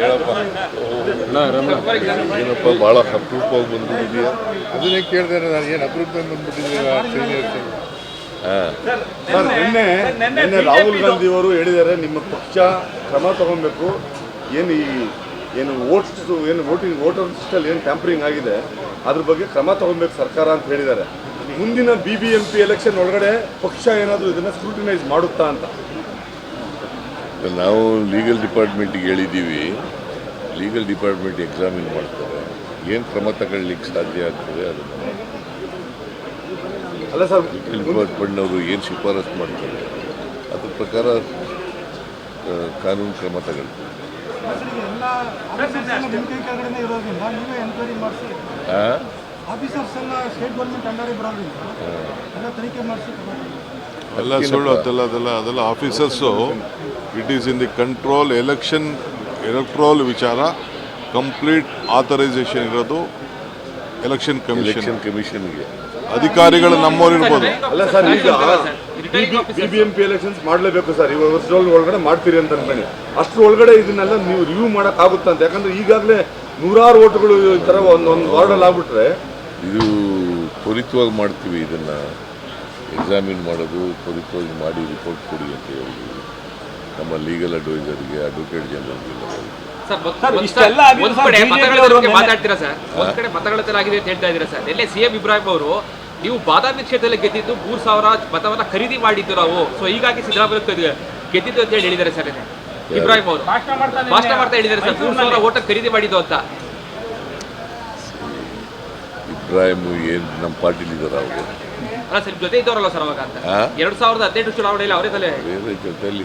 ಹೇಳಪ್ಪ. ಏನಪ್ಪ ಭಾಳ ಅಪರೂಪವಾಗಿ ಬಂದ್ಬಿಟ್ಟಿದೆಯಾ ಅದನ್ನೇ ಕೇಳಿದೆ ನಾನು ಏನು ಅಪರೂಪ ಬಂದ್ಬಿಟ್ಟಿದ್ದೀರಾ ಸೀನಿಯರ್ಸ್ ಹಾಂ. ಸರ್ ನಿನ್ನೆ ನಿನ್ನೆ ರಾಹುಲ್ ಗಾಂಧಿ ಅವರು ಹೇಳಿದ್ದಾರೆ ನಿಮ್ಮ ಪಕ್ಷ ಕ್ರಮ ತಗೊಬೇಕು. ಏನು ಈ ಏನು ವೋಟ್ಸ್ ಏನು ವೋಟಿಂಗ್ ವೋಟರ್ ಲಿಸ್ಟಲ್ಲಿ ಏನು ಟ್ಯಾಂಪರಿಂಗ್ ಆಗಿದೆ ಅದ್ರ ಬಗ್ಗೆ ಕ್ರಮ ತಗೊಬೇಕು ಸರ್ಕಾರ ಅಂತ ಹೇಳಿದ್ದಾರೆ. ಮುಂದಿನ B B M P election ಒಳಗಡೆ ಪಕ್ಷ ಏನಾದರೂ ಇದನ್ನು ಸ್ಕ್ರೂಟಿನೈಸ್ ಮಾಡುತ್ತಾ ಅಂತ. ನಾವು ಲೀಗಲ್ ಡಿಪಾರ್ಟ್ಮೆಂಟಿಗೆ ಹೇಳಿದ್ದೀವಿ. ಲೀಗಲ್ ಡಿಪಾರ್ಟ್ಮೆಂಟ್ ಎಕ್ಸಾಮಿನ್ ಮಾಡ್ತಾರೆ. ಏನು ಕ್ರಮ ತಗೊಳ್ಳಿಕ್ಕೆ ಸಾಧ್ಯ ಆಗ್ತದೆ ಅದನ್ನು ಅಲ್ಲ ಸರ್ ಲೀಗಲ್ ಡಿಪಾರ್ಟ್ಮೆಂಟ್ನವರು ಏನು ಶಿಫಾರಸು ಮಾಡ್ತಾರೆ? ಅದ್ರ ಪ್ರಕಾರ ಕಾನೂನು ಕ್ರಮ ತಗೊಳ್ತಾರೆ. ಎಲ್ಲ ಸುಳ್ಳು ಅದೆಲ್ಲ ಅದೆಲ್ಲ ಅದೆಲ್ಲ officers it is in the control election electoral ವಿಚಾರ ಕಂಪ್ಲೀಟ್ ಆಥರೈಸೇಷನ್ ಇರೋದು ಎಲೆಕ್ಷನ್ ಕಮಿಷನ್ ಕಮಿಷನ್ಗೆ ಅಧಿಕಾರಿಗಳು ನಮ್ಮವ್ರು ಇರ್ಬೋದು. ಅಲ್ಲ ಸರ್ ಈಗ ಬಿಬಿಎಂಪಿ ಎಲೆಕ್ಷನ್ಸ್ ಮಾಡಲೇಬೇಕು ಸರ್. ಇವಾಗ ವರ್ಷದೊಳ ಒಳಗಡೆ ಮಾಡ್ತೀರಿ ಅಂತ ಅನ್ಕೊಂಡು. ಅಷ್ಟರ ಒಳಗಡೆ ಇದನ್ನೆಲ್ಲ ನೀವು ರಿವ್ಯೂ ಆಗುತ್ತೆ ಅಂತ. ಯಾಕಂದ್ರೆ ಈಗಾಗಲೇ ನೂರಾರು ಓಟ್ಗಳು ಈ ಥರ ಒಂದು ಒಂದು ವಾರ್ಡಲ್ಲಿ ಆಗ್ಬಿಟ್ರೆ ಇದು ತ್ವರಿತವಾಗಿ ಮಾಡ್ತೀವಿ ಇದನ್ನು. ಎಕ್ಸಾಮಿನ್ ಮಾಡೋದು ತ್ವರಿತವಾಗಿ ಮಾಡಿ ರಿಪೋರ್ಟ್ ಕೊಡಿ ಅಂತ ಹೇಳಿದ್ವಿ ನಮ್ಮ ಲೀಗಲ್ ಅಡ್ವೈಸರ್ಗೆ ಅಡ್ವೊಕೇಟ್ ಬಗ್ಗೆ ಮಾತಾಡ್ತೀರಾ ಸರ್? ಒಂದ್ ಕಡೆ ಮತಗಳ ತರ ಆಗಿದೆ ಅಂತ ಹೇಳ್ತಾ ಇದ್ದೀರಾ ಸರ್? ಎಲ್ಲೇ ಸಿಎಂ ಇಬ್ರಾಹಿಂ ಅವರು ನೀವು ಬಾದಾಮಿ ಕ್ಷೇತ್ರದಲ್ಲಿ ಗೆದ್ದಿದ್ದು ಮೂರ್ ಸಾವಿರ ಮತವನ್ನ ಖರೀದಿ ಮಾಡಿದ್ದು ನಾವು. ಸೊ ಹೀಗಾಗಿ ಸಿದ್ದರಾಮಯ್ಯ ಗೆದ್ದು- ಗೆದ್ದಿದ್ದು ಅಂತ ಹೇಳಿ ಹೇಳಿದ್ದಾರೆ ಸರ್. ಇಬ್ರಾಹಿಂ ಅವರು. ಭಾಷಣ ಮಾಡ್ತಾ ಹೇಳಿದ್ದಾರೆ ಸರ್. ಮೂರ್ ಸಾವಿರ ಓಟ ಖರೀದಿ ಮಾಡಿದ್ದು ಅಂತ. ಇಬ್ರಾಹಿಂ ಏನ್ ನಮ್ಮ ಪಾರ್ಟಿಲಿ ಇದ್ದಾರೆ ಅವರು? ಅಲ್ಲ ಸರ್ ಜೊತೆ ಇದ್ದವರಲ್ಲ ಸರ್ ಅವಾಗ ಅಂತ? ಎರಡ್ ಸಾವಿರದ ಹದಿನೆಂಟು ಚುನಾವಣೆಯಲ್ಲಿ ಅವರೇ ತಲೆ ಜೊತೆಯಲ್ಲಿ.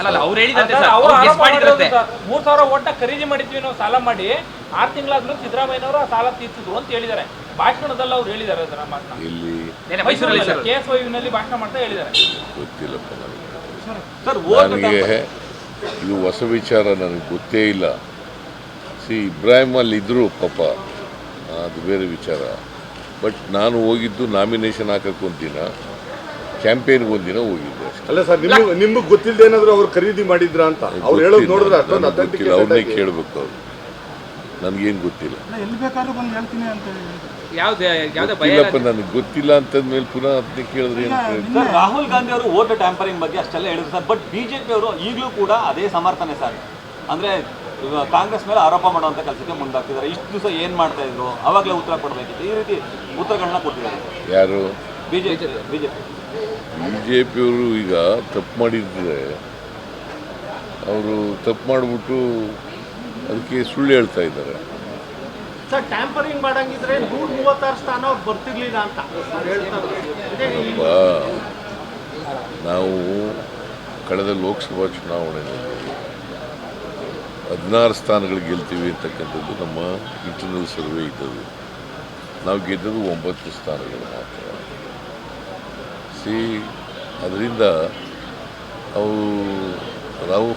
ಅಲ್ಲ ಅವ್ರು ಹೇಳಿದಂತೆ ಮೂರ್ ಸಾವಿರ ಓಟ್ನ ಖರೀದಿ ಮಾಡಿದ್ವಿ ನಾವು ಸಾಲ ಮಾಡಿ ಆರು ತಿಂಗಳಾದ್ರೂ ಸಿದ್ದರಾಮಯ್ಯನವರು ಆ ಸಾಲ ತೀರ್ಸಿದ್ರು ಅಂತ ಹೇಳಿದ್ದಾರೆ. ಭಾಷಣದಲ್ಲಿ ಅವ್ರು ಹೇಳಿದ್ದಾರೆ ಸರ್ ಮಾತನ್ನ. ಮೈಸೂರಲ್ಲಿ ಸರ್. ಕೆ ಎಸ್ನಲ್ಲಿ ಭಾಷಣ ಮಾಡ್ತಾ ಹೇಳಿದ್ದಾರೆ. ಗೊತ್ತಿಲ್ಲಪ್ಪ ನನಗೆ ಇದು ಹೊಸ ವಿಚಾರ ನನಗೆ ಗೊತ್ತೇ ಇಲ್ಲ. ಸಿ ಇಬ್ರಾಹಿಂ ಅಲ್ಲಿ ಇದ್ದರು ಪಾಪ ಅದು ಬೇರೆ ವಿಚಾರ. ಬಟ್ ನಾನು ಹೋಗಿದ್ದು ನಾಮಿನೇಷನ್ ಹಾಕಕ್ಕೆ ಒಂದಿನ. ಕ್ಯಾಂಪೇನ್ಗೆ ಒಂದಿನ ಹೋಗಿದ್ದೆ ಅಷ್ಟೇ. ಅಲ್ಲ ಸರ್ ನಿಮ್ಗೆ ನಿಮಗೆ ಗೊತ್ತಿಲ್ಲದೆ ಏನಾದ್ರು ಅವ್ರು ಖರೀದಿ ಮಾಡಿದ್ರ ಅಂತ? ಅವ್ರು ಹೇಳೋದು ನೋಡಿದ್ರೆ ಅಷ್ಟೊಂದು ಗೊತ್ತಿಲ್ಲ. ಅವ್ರನ್ನೇ ಕೇಳಬೇಕು ಅವ್ರು. ನಮಗೇನು ಗೊತ್ತಿಲ್ಲ. ಎಲ್ಲಿ ಬೇಕಾದ್ರೂ ಬಂದು ಹೇಳ್ತೀನಿ ಅಂತ ಹೇಳಿದ್ರು ಯಾವ್ದು ಯಾವ್ದೇ ಭಯ ಇಲ್ಲ ಗೊತ್ತಿಲ್ಲಪ್ಪ ನನಗೆ ಗೊತ್ತಿಲ್ಲ ಅಂತಂದ್ಮೇಲೆ ಪುನಃ ಅದನ್ನೇ ಕೇಳಿದ್ರೆ ಏನು ಪ್ರಯೋಜನ? ಸರ್ ರಾಹುಲ್ ಗಾಂಧಿ ಅವರು ಓಟ್ ಟ್ಯಾಂಪರಿಂಗ್ ಬಗ್ಗೆ ಅಷ್ಟೆಲ್ಲ ಹೇಳಿದ್ರು ಸರ್. ಬಟ್ ಬಿಜೆಪಿ ಅವರು ಈಗಲೂ ಕೂಡ ಅದೇ ಸಮರ್ಥನೆ ಸರ್. ಅಂದ್ರೆ ಕಾಂಗ್ರೆಸ್ ಮೇಲೆ ಆರೋಪ ಮಾಡುವಂತ ಕೆಲಸಕ್ಕೆ ಮುಂದಾಗ್ತಿದ್ದಾರೆ. ಇಷ್ಟು ದಿವಸ ಏನ್ ಮಾಡ್ತಾ ಇದ್ರು? ಅವಾಗಲೇ ಉತ್ತರ ಕೊಡಬೇಕಿತ್ತು. ಈ ರೀತಿ ಉತ್ತರಗಳನ್ನ ಕೊಟ್ಟಿದ್ದಾರೆ. ಯಾರು? ಬಿ ಜೆ ಪಿಯವರು ಈಗ ತಪ್ಪು ಮಾಡಿದ್ರೆ ಅವರು ತಪ್ಪು ಮಾಡಿಬಿಟ್ಟು ಅದಕ್ಕೆ ಸುಳ್ಳು ಹೇಳ್ತಾ ಇದ್ದಾರೆ. ಸರ್ ಟ್ಯಾಂಪರಿಂಗ್ ಮಾಡಂಗಿದ್ರೆ ನೂರ ಮೂವತ್ತಾರು ಸ್ಥಾನ ಅವ್ರು ಬರ್ತಿರ್ಲಿಲ್ಲ ಅಂತ. ಅವ್ರು ಹೇಳ್ತಾರೆ. ಇದೇ ಈ ಬಾ ನಾವು ಕಳೆದ ಲೋಕಸಭಾ ಚುನಾವಣೆಯಲ್ಲಿ ಹದಿನಾರು ಸ್ಥಾನಗಳು ಗೆಲ್ತೀವಿ ಅಂತಕ್ಕಂಥದ್ದು ನಮ್ಮ ಇಂಟರ್ನಲ್ ಸರ್ವೆ ಇದ್ದದ್ದು. ನಾವು ಗೆದ್ದದ್ದು ಒಂಬತ್ತು ಸ್ಥಾನಗಳು ಮಾತ್ರ. ಸಿ, ಅದರಿಂದ ಅವರು ರಾಹುಲ್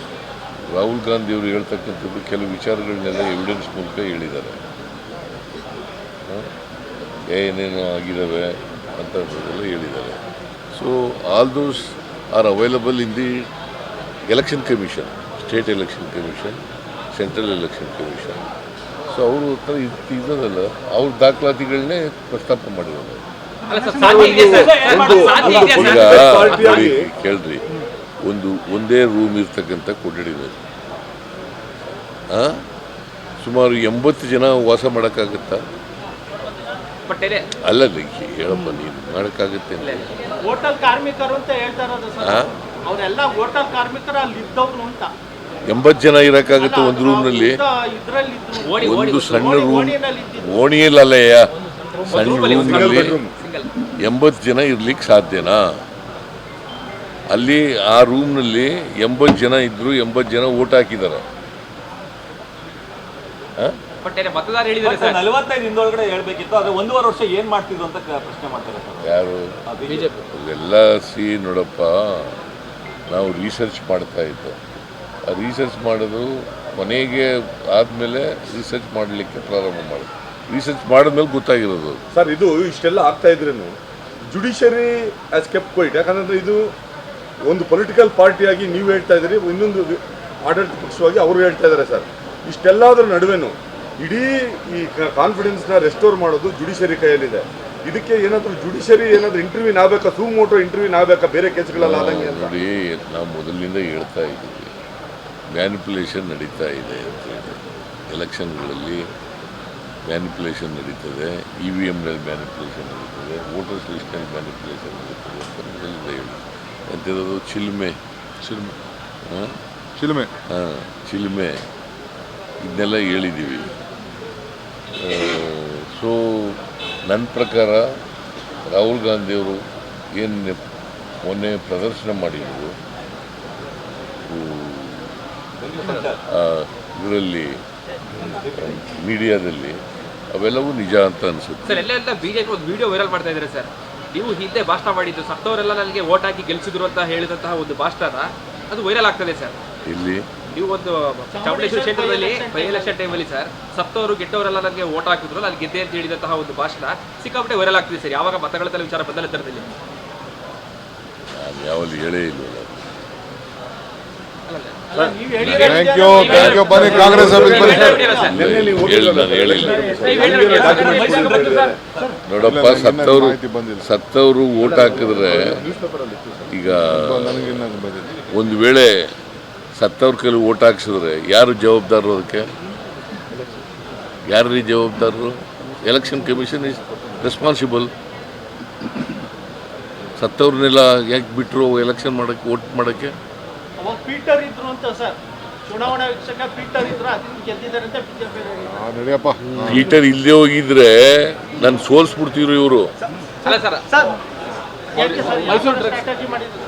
ರಾಹುಲ್ ಗಾಂಧಿಯವರು ಹೇಳ್ತಕ್ಕಂಥದ್ದು ಕೆಲವು ವಿಚಾರಗಳನ್ನೆಲ್ಲ ಎವಿಡೆನ್ಸ್ ಮೂಲಕ ಹೇಳಿದ್ದಾರೆ? ಏನೇನು ಆಗಿದ್ದಾವೆ ಅಂತ ಹೇಳಿದ್ದಾರೆ. So all those are available in the election commission state election commission central election commission so ಅವರು ಹತ್ರ ಇದ್- ಇದ್ದದಲ್ಲ ಅವ್ರ ದಾಖಲಾತಿಗಳನ್ನೇ ಪ್ರಸ್ತಾಪ ಮಾಡಿರೋದು. ಕೇಳ್ರಿ. ಒಂದು ಒಂದೇ ರೂಮ್ ಇರ್ತಕ್ಕಂಥ ಕೊಠಡಿ ಆ? ಸುಮಾರು ಎಂಬತ್ತು ಜನ ವಾಸ ಮಾಡೋಕ್ಕಾಗತ್ತಾ? ಅಲ್ಲ ಹೇಳಪ್ಪ ನೀನು ಮಾಡೋಕ್ಕಾಗತ್ತೆ ಅಂತ. ಹೋಟೆಲ್ ಕಾರ್ಮಿಕರು ಅಂತ ಹೇಳ್ತಾ ಸರ್. ಆ? ಅವರೆಲ್ಲ ಹೋಟೆಲ್ ಅಲ್ಲಿ ಇದ್ದವ್ರು ಅಂತ. ಎಂಬತ್ತು ಜನ ಇರೋಕ್ಕಾಗತ್ತೆ ಒಂದು ರೂಮ್ನಲ್ಲಿ ಒಂದು ಸಣ್ಣ ರೂಮ್ ಓಣಿಯಲ್ಲಿ ಅಲ್ಲಯ್ಯ ಸಣ್ಣ ರೂಮ್ ರೂಮ್ನಲ್ಲಿ ಎಂಬತ್ತು ಜನ ಇರ್ಲಿಕ್ಕೆ ಸಾಧ್ಯನಾ? ಅಲ್ಲಿ ಆ ರೂಮ್ನಲ್ಲಿ ಎಂಬತ್ತು ಜನ ಇದ್ರು ಎಂಬತ್ತು ಜನ ಓಟ್ ಹಾಕಿದ್ದಾರೆ ಆ? ಬಟ್ ಮತದಾರ ಹೇಳಿದ್ದಾರೆ ಸರ್. ನಲವತ್ತೈದು ಹಿಂದೊಳಗಡೆ ಹೇಳ್ಬೇಕಿತ್ತು ಆದ್ರೆ ಒಂದೂವರೆ ವರ್ಷ ಏನ್ ಮಾಡ್ತಿದ್ರು ಅಂತ ಪ್ರಶ್ನೆ ಮಾಡ್ತಾರೆ ಸರ್. ಯಾರು? ಎಲ್ಲ ಸಿ ನೋಡಪ್ಪ ನಾವು ರಿಸರ್ಚ್ ಮಾಡ್ತಾ ಇದ್ದೋ. ಆ ರಿಸರ್ಚ್ ಮಾಡೋದು ಮನೆಗೆ ಆದಮೇಲೆ ರಿಸರ್ಚ್ ಮಾಡಲಿಕ್ಕೆ ಪ್ರಾರಂಭ ಮಾಡಿದ್ರು ರಿಸರ್ಚ್ ಮಾಡಿದ್ಮೇಲೆ ಗೊತ್ತಾಗಿರೋದು. ಸರ್ ಇದು ಇಷ್ಟೆಲ್ಲ ಆಗ್ತಾ ಇದ್ರೇನು? ಜುಡಿಷರಿ ಆಸ್ ಕೆಪ್ ಕ್ವೈಟ್ ಯಾಕಂದ್ರೆ ಇದು ಒಂದು ಪೊಲಿಟಿಕಲ್ ಪಾರ್ಟಿಯಾಗಿ ನೀವು ಹೇಳ್ತಾ ಇದ್ದೀರಿ ಇನ್ನೊಂದು ಆಡಳಿತ ಪಕ್ಷವಾಗಿ ಅವರು ಹೇಳ್ತಾ ಇದ್ದಾರೆ ಸರ್. ಇಷ್ಟೆಲ್ಲದರ ನಡುವೆನು ಇಡೀ ಈ ಕಾನ್ಫಿಡೆನ್ಸ್ನ ರೆಸ್ಟೋರ್ ಮಾಡೋದು ಜುಡಿಷರಿ ಕೈಯಲ್ಲಿದೆ. ಇದಕ್ಕೆ ಏನಾದರೂ ಜುಡಿಷರಿ ಏನಾದರೂ ಇಂಟರ್ವ್ಯೂ ನಾಬೇಕಾ? ಸೂ ಮೋಟೋ ಇಂಟರ್ವ್ಯೂ ನಾಬೇಕಾ? ಬೇರೆ ಕೇಸ್ಗಳೆಲ್ಲ ಆದಂಗೆ ನೋಡಿ ನಾವು ಮೊದಲಿನಿಂದ ಹೇಳ್ತಾ ಇದ್ದೀವಿ. ಮ್ಯಾನಿಪುಲೇಷನ್ ನಡೀತಾ ಇದೆ ಅಂತ ಹೇಳಿ. ಎಲೆಕ್ಷನ್ಗಳಲ್ಲಿ ಮ್ಯಾನಿಪುಲೇಷನ್ ನಡೀತದೆ ಇ ವಿ ಎಮ್ನಲ್ಲಿ ಮ್ಯಾನಿಪ್ಯುಲೇಷನ್ ನಡೀತದೆ ವೋಟರ್ಸ್ ಲಿಸ್ಟ್ನಲ್ಲಿ ಮ್ಯಾನಿಪ್ಯುಲೇಷನ್ ನಡೀತದೆ ಅಂತ ಹೇಳಿ. ಎಂಥದ್ದು? ಚಿಲ್ಮೆ. ಚಿಲ್ಮೆ. ಹಾಂ? ಚಿಲ್ಮೆ. ಹಾಂ ಚಿಲ್ಮೆ. ಇದನ್ನೆಲ್ಲ ಹೇಳಿದ್ದೀವಿ. ಸೊ ನನ್ನ ಪ್ರಕಾರ ರಾಹುಲ್ ಗಾಂಧಿಯವರು ಏನು ಮೊನ್ನೆ ಪ್ರದರ್ಶನ ಮಾಡಿದರು ಇದರಲ್ಲಿ ಮೀಡಿಯಾದಲ್ಲಿ ಅವೆಲ್ಲವೂ ನಿಜ ಅಂತ ಅನಿಸುತ್ತೆ. ಸರ್ ಎಲ್ಲ ಬಿಜೆಪಿ ಒಂದು ವಿಡಿಯೋ ವೈರಲ್ ಮಾಡ್ತಾ ಇದ್ದಾರೆ ಸರ್. ನೀವು ಹಿಂದೆ ಭಾಷಣ ಮಾಡಿದ್ದು ಸತ್ತವರೆಲ್ಲ ನನಗೆ ಓಟ್ ಹಾಕಿ ಗೆಲ್ಸಿದ್ರು ಅಂತ ಹೇಳಿದಂತಹ ಒಂದು ಭಾಷಣ ಅದು ವೈರಲ್ ಆಗ್ತದೆ ಸರ್. ಇಲ್ಲಿ ನೀವು ಒಂದು ಚಾಮುಂಡೇಶ್ವರಿ ಕ್ಷೇತ್ರದಲ್ಲಿ ಬೈ ಎಲೆಕ್ಷನ್ ಟೈಮಲ್ಲಿ ಸರ್ ಸತ್ತವರು ಗೆಟ್ಟವರೆಲ್ಲ ನನಗೆ ಓಟ್ ಹಾಕಿದ್ರು ನಾನು ಗೆದ್ದೆ ಅಂತ ಹೇಳಿದಂತಹ ಒಂದು ಭಾಷಣ ಸಿಕ್ಕಾಪಟ್ಟೆ ವೈರಲ್ ಆಗ್ತಿದೆ ಸರ್. ಯಾವಾಗ ಮತಗಳ ವಿಚಾರ ಬಂದಲ್ಲ ತರದಲ್ಲಿ? ನಾನು ಯಾವಲ್ಲಿ ಹೇಳೇ ಇಲ್ವಲ್ಲ. ಹೇಳಿ ಥ್ಯಾಂಕ್ ಯು ಥ್ಯಾಂಕ್ ಯು ಬನ್ನಿ, ಕಾಂಗ್ರೆಸ್ ಹೇಳಿಲ್ಲ ನೋಡಪ್ಪ, ಸತ್ತವರು ಸತ್ತವರು ಓಟ್ ಹಾಕಿದ್ರೆ ಈಗ ಒಂದು ವೇಳೆ ಸತ್ತವ್ರ ಕೈಲಿ ಓಟ್ ಹಾಕ್ಸಿದ್ರೆ ಯಾರು ಜವಾಬ್ದಾರರು ಅದಕ್ಕೆ? ಯಾರ್ರೀ ಜವಾಬ್ದಾರರು? ಎಲೆಕ್ಷನ್ ಕಮಿಷನ್ ಇಸ್ ರೆಸ್ಪಾನ್ಸಿಬಲ್ ಸತ್ತವ್ರನ್ನೆಲ್ಲ ಯಾಕೆ ಬಿಟ್ಟರು ಎಲೆಕ್ಷನ್ ಮಾಡೋಕ್ಕೆ ವೋಟ್ ಮಾಡೋಕ್ಕೆ? ಅವಾಗ ಪೀಟರ್ ಇದ್ರು ಅಂತ ಸರ್. ಚುನಾವಣಾ ವೀಕ್ಷಕ ಪೀಟರ್ ಇದ್ರು ಅದನ್ನ ಗೆದ್ದಿದ್ದಾರೆ ಅಂತ ಬಿಜೆಪಿ ಆ, ನಡಿಯಪ್ಪ. ಹೀಟರ್ ಇಲ್ಲದೆ ಹೋಗಿದ್ರೆ ನಾನು ಸೋಲ್ಸ್ಬಿಡ್ತಿದ್ರು ಇವರು. ಅಲ್ಲ ಸರ್ ಮೈಸೂರು ಸ್ಟ್ರಾಟಜಿ ಮಾಡಿದ್ರು?